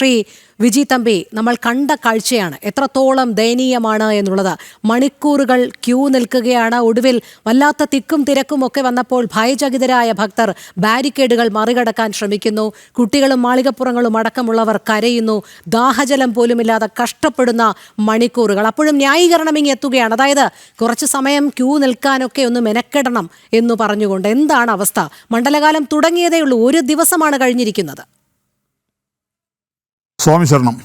ശ്രീ വിജി തമ്പി നമ്മൾ കണ്ട കാഴ്ചയാണ്. എത്രത്തോളം ദയനീയമാണ് എന്നുള്ളത്. മണിക്കൂറുകൾ ക്യൂ നിൽക്കുകയാണ്. ഒടുവിൽ വല്ലാത്ത തിക്കും തിരക്കും ഒക്കെ വന്നപ്പോൾ ഭയചകിതരായ ഭക്തർ ബാരിക്കേഡുകൾ മറികടക്കാൻ ശ്രമിക്കുന്നു. കുട്ടികളും മാളികപ്പുറങ്ങളും അടക്കമുള്ളവർ കരയുന്നു. ദാഹജലം പോലുമില്ലാതെ കഷ്ടപ്പെടുന്ന മണിക്കൂറുകൾ. അപ്പോഴും ന്യായീകരണം ഇങ്ങി എത്തുകയാണ്. അതായത് കുറച്ച് സമയം ക്യൂ നിൽക്കാനൊക്കെ ഒന്ന് മെനക്കെടണം എന്ന് പറഞ്ഞുകൊണ്ട് എന്താണ് അവസ്ഥ? മണ്ഡലകാലം തുടങ്ങിയതേ ഉള്ളൂ. ഒരു ദിവസമാണ് കഴിഞ്ഞിരിക്കുന്നത്. സ്വാമി ശരണം.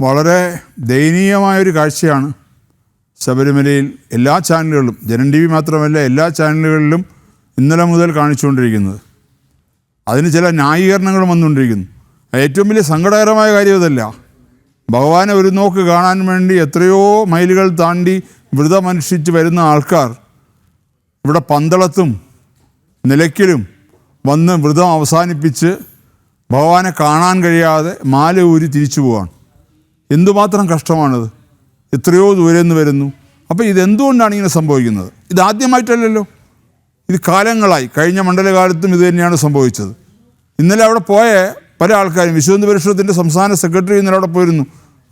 വളരെ ദയനീയമായൊരു കാഴ്ചയാണ് ശബരിമലയിൽ എല്ലാ ചാനലുകളിലും ജനൻ ടി വി മാത്രമല്ല എല്ലാ ചാനലുകളിലും ഇന്നലെ മുതൽ കാണിച്ചുകൊണ്ടിരിക്കുന്നത്. അതിന് ചില ന്യായീകരണങ്ങളും വന്നുകൊണ്ടിരിക്കുന്നു. ഏറ്റവും വലിയ സങ്കടകരമായ കാര്യം ഇതല്ല. ഭഗവാനെ ഒരു നോക്ക് കാണാൻ വേണ്ടി എത്രയോ മൈലുകൾ താണ്ടി വ്രതമനുഷ്ഠിച്ച് വരുന്ന ആൾക്കാർ ഇവിടെ പന്തളത്തും നിലയ്ക്കലും വന്ന് വ്രതം അവസാനിപ്പിച്ച് ഭഗവാനെ കാണാൻ കഴിയാതെ മാല ഊരി തിരിച്ചു പോവാണ്. എന്തുമാത്രം കഷ്ടമാണത്? എത്രയോ ദൂരെ നിന്ന് വരുന്നു. അപ്പോൾ ഇതെന്തുകൊണ്ടാണ് ഇങ്ങനെ സംഭവിക്കുന്നത്? ഇത് ആദ്യമായിട്ടല്ലല്ലോ. ഇത് കാലങ്ങളായി. കഴിഞ്ഞ മണ്ഡലകാലത്തും ഇത് തന്നെയാണ് സംഭവിച്ചത്. ഇന്നലെ അവിടെ പോയ പല ആൾക്കാരും വിശ്വന്ത പരിഷത്തിന്റെ സംസ്ഥാന സെക്രട്ടറി ഇന്നലെ അവിടെ പോയിരുന്നു.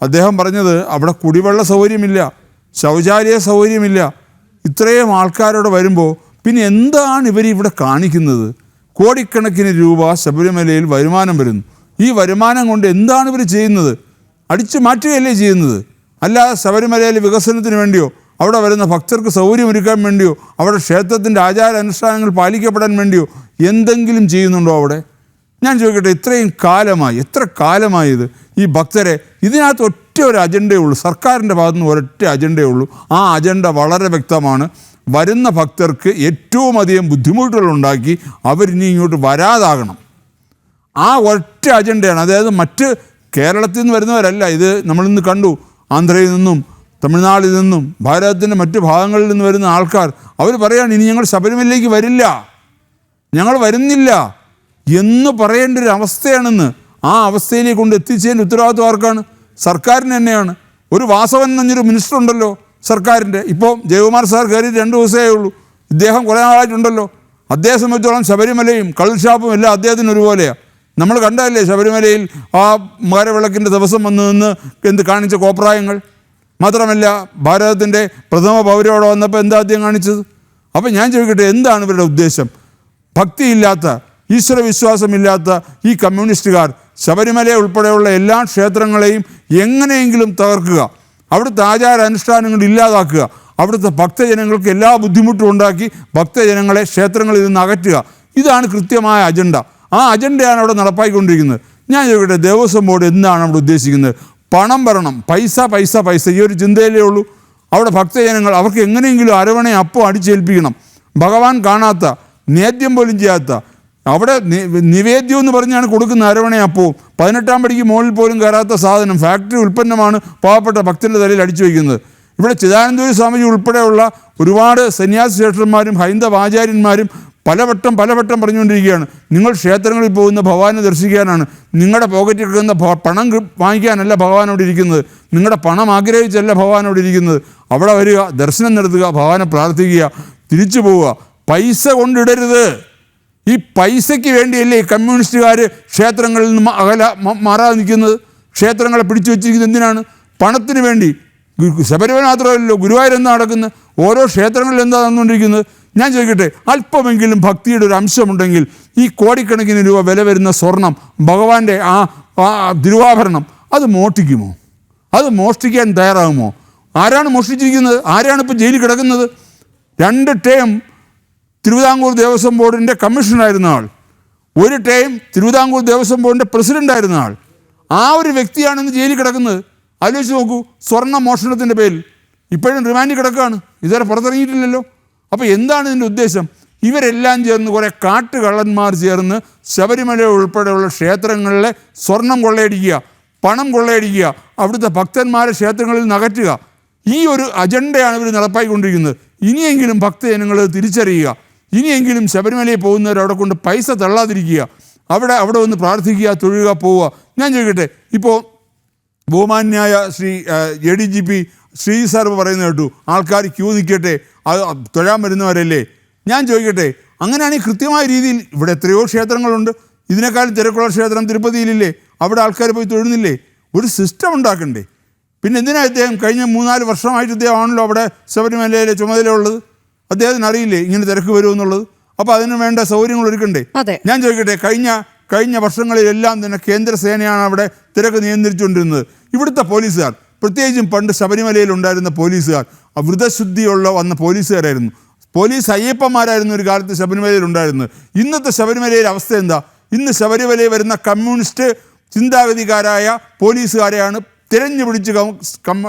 അദ്ദേഹം പറഞ്ഞത് അവിടെ കുടിവെള്ള സൗകര്യമില്ല ശൗചാലയ സൗകര്യമില്ല. ഇത്രയും ആൾക്കാരോട് വരുമ്പോൾ പിന്നെ എന്താണ് ഇവർ ഇവിടെ കാണിക്കുന്നത്? കോടിക്കണക്കിന് രൂപ ശബരിമലയിൽ വരുമാനം വരുന്നു. ഈ വരുമാനം കൊണ്ട് എന്താണ് ഇവർ ചെയ്യുന്നത്? അടിച്ചു മാറ്റുകയല്ലേ ചെയ്യുന്നത്? അല്ലാതെ ശബരിമലയിലെ വികസനത്തിന് വേണ്ടിയോ അവിടെ വരുന്ന ഭക്തർക്ക് സൗകര്യമൊരുക്കാൻ വേണ്ടിയോ അവിടെ ക്ഷേത്രത്തിന്റെ ആചാര അനുഷ്ഠാനങ്ങൾ പാലിക്കപ്പെടാൻ വേണ്ടിയോ എന്തെങ്കിലും ചെയ്യുന്നുണ്ടോ അവിടെ? ഞാൻ ചോദിക്കട്ടെ ഇത്രയും കാലമായി എത്ര കാലമായി ഈ ഭക്തരെ ഇതിനകത്ത് ഒറ്റ ഒരു അജണ്ടയേ ഉള്ളൂ. സർക്കാരിന്റെ ഭാഗത്തുനിന്ന് ഒരൊറ്റ അജണ്ടയേ ഉള്ളൂ. ആ അജണ്ട വളരെ വ്യക്തമാണ്. വരുന്ന ഭക്തർക്ക് ഏറ്റവും അധികം ബുദ്ധിമുട്ടുകൾ ഉണ്ടാക്കി അവരിനി ഇങ്ങോട്ട് വരാതാകണം. ആ ഒറ്റ അജണ്ടയാണ്. അതായത് മറ്റ് കേരളത്തിൽ നിന്ന് വരുന്നവരല്ല. ഇത് നമ്മളിന്ന് കണ്ടു. ആന്ധ്രയിൽ നിന്നും തമിഴ്നാട്ടിൽ നിന്നും ഭാരതത്തിന്റെ മറ്റു ഭാഗങ്ങളിൽ നിന്ന് വരുന്ന ആൾക്കാർ. അവർ പറയാണ് ഇനി ഞങ്ങൾ ശബരിമലയിലേക്ക് വരില്ല. ഞങ്ങൾ വരുന്നില്ല. എന്ന് പറയേണ്ട ഒരു അവസ്ഥയാണെന്ന്. ആ അവസ്ഥയിലേക്ക് കൊണ്ട് എത്തിച്ചതിന്റെ ഉത്തരവാദിത്വം ആർക്കാണ്? സർക്കാരിന് തന്നെയാണ്. ഒരു വാസവൻ എന്നൊരു മിനിസ്റ്റർ ഉണ്ടല്ലോ. സർക്കാരിന്റെ. ഇപ്പോൾ ജയകുമാർ സാർ കയറി രണ്ട് ദിവസമേ ഉള്ളൂ. ഇദ്ദേഹം കുറേ നാളായിട്ടുണ്ടല്ലോ. അദ്ദേഹം സംബന്ധിച്ചോളം ശബരിമലയും കള്ളുഷാപ്പും എല്ലാം അദ്ദേഹത്തിന് ഒരുപോലെയാണ് നമ്മൾ കണ്ടതല്ലേ ശബരിമലയിൽ ആ മകരവിളക്കിന്റെ ദിവസം വന്നു നിന്ന് എന്ത് കാണിച്ച കോപ്രായങ്ങൾ? മാത്രമല്ല ഭാരതത്തിന്റെ പ്രഥമ പൗരോടെ വന്നപ്പോൾ എന്താ ആദ്യം കാണിച്ചത്? അപ്പോൾ ഞാൻ ചോദിക്കട്ടെ എന്താണ് ഇവരുടെ ഉദ്ദേശം? ഭക്തിയില്ലാത്ത ഈശ്വരവിശ്വാസമില്ലാത്ത ഈ കമ്മ്യൂണിസ്റ്റുകാർ ശബരിമല ഉൾപ്പെടെയുള്ള എല്ലാ ക്ഷേത്രങ്ങളെയും എങ്ങനെയെങ്കിലും തകർക്കുക. അവിടുത്തെ ആചാര അനുഷ്ഠാനങ്ങൾ ഇല്ലാതാക്കുക. അവിടുത്തെ ഭക്തജനങ്ങൾക്ക് എല്ലാ ബുദ്ധിമുട്ടും ഉണ്ടാക്കി ഭക്തജനങ്ങളെ ക്ഷേത്രങ്ങളിൽ നിന്ന് അകറ്റുക. ഇതാണ് കൃത്യമായ അജണ്ട. ആ അജണ്ടയാണ് അവിടെ നടപ്പായിക്കൊണ്ടിരിക്കുന്നത്. ഞാൻ ചോദിക്കട്ടെ ദേവസ്വം ബോർഡ് എന്താണ് അവിടെ ഉദ്ദേശിക്കുന്നത്? പണം വരണം. പൈസ പൈസ പൈസ. ഈ ഒരു ചിന്തയിലേ ഉള്ളൂ. അവിടെ ഭക്തജനങ്ങൾ അവർക്ക് എങ്ങനെയെങ്കിലും അരവണയും അപ്പം അടിച്ചേൽപ്പിക്കണം. ഭഗവാൻ കാണാത്ത നേദ്യം പോലും ചെയ്യാത്ത അവിടെ നിവേദ്യം എന്ന് പറഞ്ഞാണ് കൊടുക്കുന്ന അരവണ അപ്പോൾ പതിനെട്ടാം പടിക്ക് മുകളിൽ പോലും കയറാത്ത സാധനം ഫാക്ടറി ഉൽപ്പന്നമാണ് പാവപ്പെട്ട ഭക്തരുടെ തലയിൽ അടിച്ചു വയ്ക്കുന്നത്. ഇവിടെ ചിദാനന്ദപുരി സ്വാമിജി ഉൾപ്പെടെയുള്ള ഒരുപാട് സന്യാസി ശ്രേഷ്ഠന്മാരും ഹൈന്ദവ ആചാര്യന്മാരും പലവട്ടം പലവട്ടം പറഞ്ഞുകൊണ്ടിരിക്കുകയാണ്. നിങ്ങൾ ക്ഷേത്രങ്ങളിൽ പോകുന്ന ഭഗവാനെ ദർശിക്കാനാണ്. നിങ്ങളുടെ പോക്കറ്റിൽ കിടക്കുന്ന പണം വാങ്ങിക്കാനല്ല ഭഗവാനോട് ഇരിക്കുന്നത്. നിങ്ങളുടെ പണം ആഗ്രഹിച്ചല്ല ഭഗവാനോട് ഇരിക്കുന്നത്. അവിടെ വരിക ദർശനം നടത്തുക ഭഗവാനെ പ്രാർത്ഥിക്കുക തിരിച്ചു പോവുക. പൈസ കൊണ്ടിടരുത്. ഈ പൈസയ്ക്ക് വേണ്ടിയല്ലേ കമ്മ്യൂണിസ്റ്റുകാർ ക്ഷേത്രങ്ങളിൽ നിന്ന് അകല മാറാതെ നിൽക്കുന്നത്? ക്ഷേത്രങ്ങളെ പിടിച്ചു വെച്ചിരിക്കുന്നത് എന്തിനാണ്? പണത്തിന് വേണ്ടി. ശബരിമല മാത്രമല്ലല്ലോ ഗുരുവായൂർ എന്താ നടക്കുന്നത്? ഓരോ ക്ഷേത്രങ്ങളിൽ എന്താ നടന്നുകൊണ്ടിരിക്കുന്നത്? ഞാൻ ചോദിക്കട്ടെ അല്പമെങ്കിലും ഭക്തിയുടെ ഒരു അംശമുണ്ടെങ്കിൽ ഈ കോടിക്കണക്കിന് രൂപ വില വരുന്ന സ്വർണം ഭഗവാന്റെ ആ തിരുവാഭരണം അത് മോഷ്ടിക്കുമോ? അത് മോഷ്ടിക്കാൻ തയ്യാറാകുമോ? ആരാണ് മോഷ്ടിച്ചിരിക്കുന്നത്? ആരാണ് ഇപ്പോൾ ജയിലിൽ കിടക്കുന്നത്? രണ്ട് ടേം തിരുവിതാംകൂർ ദേവസ്വം ബോർഡിന്റെ കമ്മീഷണറായിരുന്ന ആൾ. ഒരു ടൈം തിരുവിതാംകൂർ ദേവസ്വം ബോർഡിന്റെ പ്രസിഡന്റായിരുന്ന ആൾ. ആ ഒരു വ്യക്തിയാണ് ഇന്ന് ജയിലിൽ കിടക്കുന്നത്. ആലോചിച്ച് നോക്കൂ സ്വർണ മോഷണത്തിന്റെ പേരിൽ. ഇപ്പോഴും റിമാൻഡിൽ കിടക്കുകയാണ്. ഇതുവരെ പുറത്തിറങ്ങിയിട്ടില്ലല്ലോ. അപ്പോൾ എന്താണ് ഇതിന്റെ ഉദ്ദേശം? ഇവരെല്ലാം ചേർന്ന് കുറേ കാട്ടുകള്ളന്മാർ ചേർന്ന് ശബരിമല ഉൾപ്പെടെയുള്ള ക്ഷേത്രങ്ങളിലെ സ്വർണം കൊള്ളയടിക്കുക പണം കൊള്ളയടിക്കുക അവിടുത്തെ ഭക്തന്മാരെ ക്ഷേത്രങ്ങളിൽ നകറ്റുക. ഈ ഒരു അജണ്ടയാണ് ഇവർ നടപ്പായിക്കൊണ്ടിരിക്കുന്നത്. ഇനിയെങ്കിലും ഭക്തജനങ്ങൾ തിരിച്ചറിയുക. ഇനിയെങ്കിലും ശബരിമലയിൽ പോകുന്നവർ അവിടെ കൊണ്ട് പൈസ തള്ളാതിരിക്കുക. അവിടെ അവിടെ വന്ന് പ്രാർത്ഥിക്കുക തൊഴുക പോവുക. ഞാൻ ചോദിക്കട്ടെ ഇപ്പോൾ ബഹുമാന്യായ Sri A D G P Sri sir പറയുന്നത് കേട്ടു. ആൾക്കാർ ക്യൂ നിൽക്കട്ടെ അത് തൊഴാൻ വരുന്നവരല്ലേ? ഞാൻ ചോദിക്കട്ടെ അങ്ങനെയാണെങ്കിൽ കൃത്യമായ രീതിയിൽ ഇവിടെ എത്രയോ ക്ഷേത്രങ്ങളുണ്ട്. ഇതിനേക്കാൾ തിരക്കുള്ള ക്ഷേത്രം തിരുപ്പതിയിലില്ലേ? അവിടെ ആൾക്കാർ പോയി തൊഴുന്നില്ലേ? ഒരു സിസ്റ്റം ഉണ്ടാക്കണ്ടേ? പിന്നെ എന്തിനാണ് അദ്ദേഹം കഴിഞ്ഞ മൂന്നാൽ വർഷമായിട്ട് ഇദ്ദേഹം ആണല്ലോ അവിടെ ശബരിമലയിലെ ചുമതലയുള്ളത്? അദ്ദേഹത്തിന് അറിയില്ലേ ഇങ്ങനെ തിരക്ക് വരുമെന്നുള്ളത് അപ്പോൾ അതിന് വേണ്ട സൗകര്യങ്ങൾ ഒരുക്കണ്ടേ? ഞാൻ ചോദിക്കട്ടെ കഴിഞ്ഞ കഴിഞ്ഞ വർഷങ്ങളിലെല്ലാം തന്നെ കേന്ദ്രസേനയാണ് അവിടെ തിരക്ക് നിയന്ത്രിച്ചുകൊണ്ടിരുന്നത്. ഇവിടുത്തെ പോലീസുകാർ പ്രത്യേകിച്ചും പണ്ട് ശബരിമലയിൽ ഉണ്ടായിരുന്ന പോലീസുകാർ ആ വ്രതശുദ്ധിയുള്ള വന്ന പോലീസുകാരായിരുന്നു. പോലീസ് അയ്യപ്പന്മാരായിരുന്നു ഒരു കാലത്ത് ശബരിമലയിൽ ഉണ്ടായിരുന്നത്. ഇന്നത്തെ ശബരിമലയിലെ അവസ്ഥ എന്താ? ഇന്ന് ശബരിമലയിൽ വരുന്ന കമ്മ്യൂണിസ്റ്റ് ചിന്താഗതിക്കാരായ പോലീസുകാരെയാണ് തിരഞ്ഞു പിടിച്ച്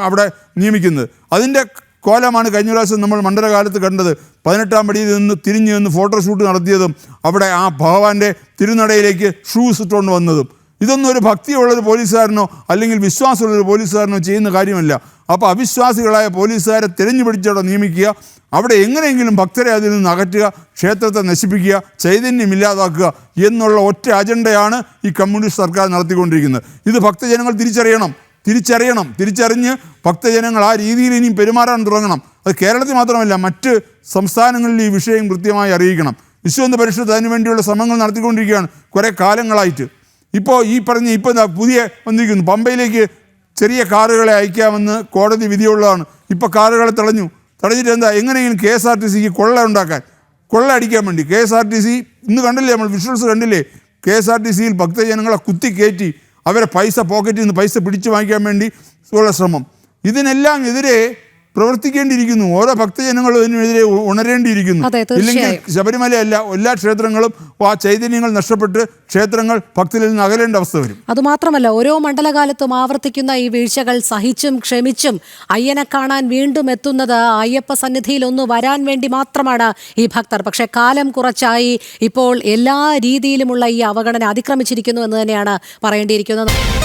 അവിടെ നിയമിക്കുന്നത്. അതിന്റെ കോലമാണ് കഴിഞ്ഞ പ്രാവശ്യം നമ്മൾ മണ്ഡലകാലത്ത് കണ്ടത്. പതിനെട്ടാം പടിയിൽ നിന്ന് തിരിഞ്ഞു നിന്ന് ഫോട്ടോഷൂട്ട് നടത്തിയതും അവിടെ ആ ഭഗവാന്റെ തിരുനടയിലേക്ക് ഷൂസ് ഇട്ടുകൊണ്ട് വന്നതും. ഇതൊന്നും ഒരു ഭക്തിയുള്ളൊരു പോലീസുകാരനോ അല്ലെങ്കിൽ വിശ്വാസമുള്ളൊരു പോലീസുകാരനോ ചെയ്യുന്ന കാര്യമല്ല. അപ്പോൾ അവിശ്വാസികളായ പോലീസുകാരെ തിരഞ്ഞു പിടിച്ചവിടെ നിയമിക്കുക. അവിടെ എങ്ങനെയെങ്കിലും ഭക്തരെ അതിൽ നിന്ന് അകറ്റുക ക്ഷേത്രത്തെ നശിപ്പിക്കുക ചൈതന്യം ഇല്ലാതാക്കുക എന്നുള്ള ഒറ്റ അജണ്ടയാണ് ഈ കമ്മ്യൂണിസ്റ്റ് സർക്കാർ നടത്തിക്കൊണ്ടിരിക്കുന്നത്. ഇത് ഭക്തജനങ്ങൾ തിരിച്ചറിയണം. തിരിച്ചറിയണം. തിരിച്ചറിഞ്ഞ് ഭക്തജനങ്ങൾ ആ രീതിയിൽ ഇനിയും പെരുമാറാൻ തുടങ്ങണം. അത് കേരളത്തിൽ മാത്രമല്ല മറ്റ് സംസ്ഥാനങ്ങളിൽ ഈ വിഷയം കൃത്യമായി അറിയിക്കണം. വിശ്വന്ത പരിഷത്ത് അതിനുവേണ്ടിയുള്ള ശ്രമങ്ങൾ നടത്തിക്കൊണ്ടിരിക്കുകയാണ് കുറേ കാലങ്ങളായിട്ട്. ഇപ്പോൾ ഈ പറഞ്ഞ ഇപ്പോൾ പുതിയ വന്നിരിക്കുന്നു. പമ്പയിലേക്ക് ചെറിയ കാറുകളെ അയക്കാമെന്ന് കോടതി വിധിയുള്ളതാണ്. ഇപ്പോൾ കാറുകളെ തടഞ്ഞു. തടഞ്ഞിട്ട് എന്താ? എങ്ങനെയെങ്കിലും കെ എസ് ആർ ടി സിക്ക് കൊള്ള ഉണ്ടാക്കാൻ കൊള്ള അടിക്കാൻ വേണ്ടി. K S R T C ഇന്ന് കണ്ടില്ലേ നമ്മൾ? വിഷ്വൽസ് കണ്ടില്ലേ? കെ എസ് ആർ ടി സിയിൽ ഭക്തജനങ്ങളെ കുത്തി കയറ്റി അവരെ പൈസ പോക്കറ്റിൽ നിന്ന് പൈസ പിടിച്ചു വാങ്ങിക്കാൻ വേണ്ടി ഉള്ള ശ്രമം. ഇതിനെല്ലാം എതിരെ പ്രവർത്തിക്കേണ്ടിയിരിക്കുന്നു. ഓരോ ഭക്തജനങ്ങളും ഇതിനെതിരെ ഉണരേണ്ടിയിരിക്കുന്നു. ഇല്ലെങ്കിൽ. ശബരിമലയല്ല എല്ലാ ക്ഷേത്രങ്ങളും ആ ചൈതന്യങ്ങൾ നഷ്ടപ്പെട്ട് ക്ഷേത്രങ്ങൾ ഭക്തരിൽ നിന്ന് അകലേണ്ട അവസ്ഥ വരും. അതുമാത്രമല്ല ഓരോ മണ്ഡലകാലത്തും ആവർത്തിക്കുന്ന ഈ വീഴ്ചകൾ സഹിച്ചും ക്ഷമിച്ചും അയ്യനെ കാണാൻ വീണ്ടും എത്തുന്നത് അയ്യപ്പ സന്നിധിയിൽ ഒന്ന് വരാൻ വേണ്ടി മാത്രമാണ് ഈ ഭക്തർ. പക്ഷേ കാലം കുറച്ചായി ഇപ്പോൾ എല്ലാ രീതിയിലുമുള്ള ഈ അവഗണന അതിക്രമിച്ചിരിക്കുന്നു എന്ന് തന്നെയാണ് പറയേണ്ടിയിരിക്കുന്നത്.